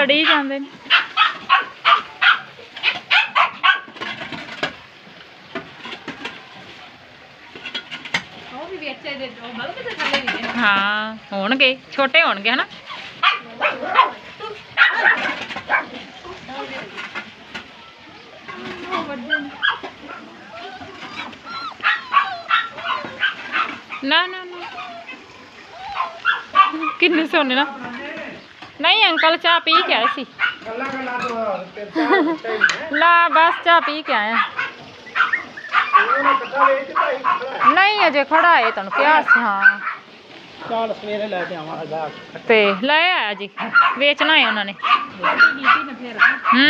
ਲੜੀ ਜਾਂਦੇ ਨੇ। ਹਾਂ ਹੋਣਗੇ ਛੋਟੇ ਹੋਣਗੇ ਹਨਾ? ਨੇ ਨਾ ਨਾ ਨਾ। ਕਿੰਨੇ ਸੋਨੇ ਨਾ। ਨਹੀਂ ਅੰਕਲ ਚਾਹ ਪੀ ਕੇ ਆਏ ਸੀ। ਗੱਲਾਂ ਗੱਲਾਂ ਤੋਂ ਤੇ ਚਾਹ ਪੁੱਛਿਆ ਹੀ ਹੈ ਲਾ ਬਸ ਚਾਹ ਪੀ ਕੇ ਆਏ ਨਹੀਂ ਅਜੇ ਖੜਾ ਹੈ ਤੁਹਾਨੂੰ ਕਿਹਾ ਸੀ ਹਾਂ। ਚਾਲ ਸਵੇਰੇ ਲੈ ਕੇ ਆਵਾਂਗਾ ਤੇ ਲੈ ਆਇਆ ਜੀ ਵੇਚਣਾ ਹੈ ਉਹਨਾਂ ਨੇ। ਹੂੰ।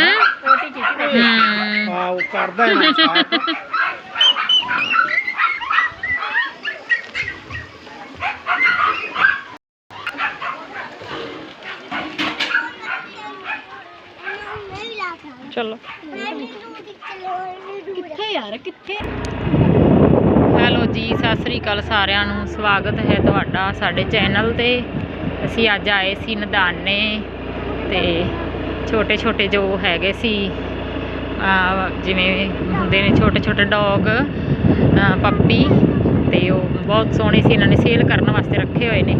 ਹਾਂ। ਉਹ ਕਰਦਾ ਹੈ ਨਾ ਸਾਥ ਚਲੋ। ਕਿੱਥੇ ਯਾਰ? ਕਿੱਥੇ? ਹੈਲੋ ਜੀ ਸਤਿ ਸ੍ਰੀ ਅਕਾਲ ਸਾਰਿਆਂ ਨੂੰ। ਸਵਾਗਤ ਹੈ ਤੁਹਾਡਾ ਸਾਡੇ ਚੈਨਲ ਤੇ। ਅਸੀਂ ਅੱਜ ਆਏ ਸੀ ਨਦਾਨੇ ਤੇ ਛੋਟੇ ਛੋਟੇ ਜੋ ਹੈਗੇ ਸੀ ਆ ਜਿਵੇਂ ਹੁੰਦੇ ਨੇ ਛੋਟੇ ਛੋਟੇ ਡੌਗ ਪੱਪੀ ਤੇ ਉਹ ਬਹੁਤ ਸੋਹਣੇ ਸੀ। ਇਹਨਾਂ ਨੇ ਸੇਲ ਕਰਨ ਵਾਸਤੇ ਰੱਖੇ ਹੋਏ ਨੇ।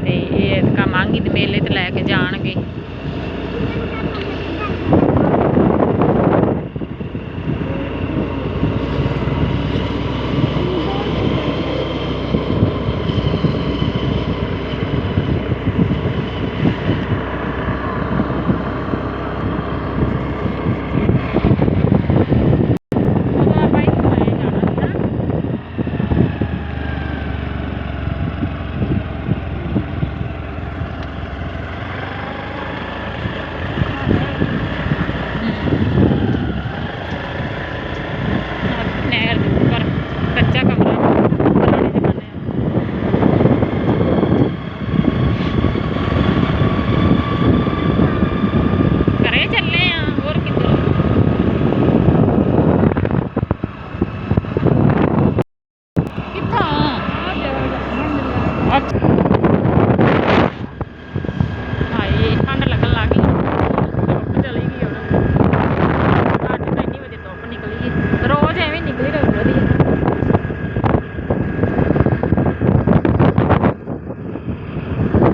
ਤੇ ਇਹ ਕਾ ਮੰਗੀ ਦੇ ਮੇਲੇ ਤੇ ਲੈ ਕੇ ਜਾਣਗੇ।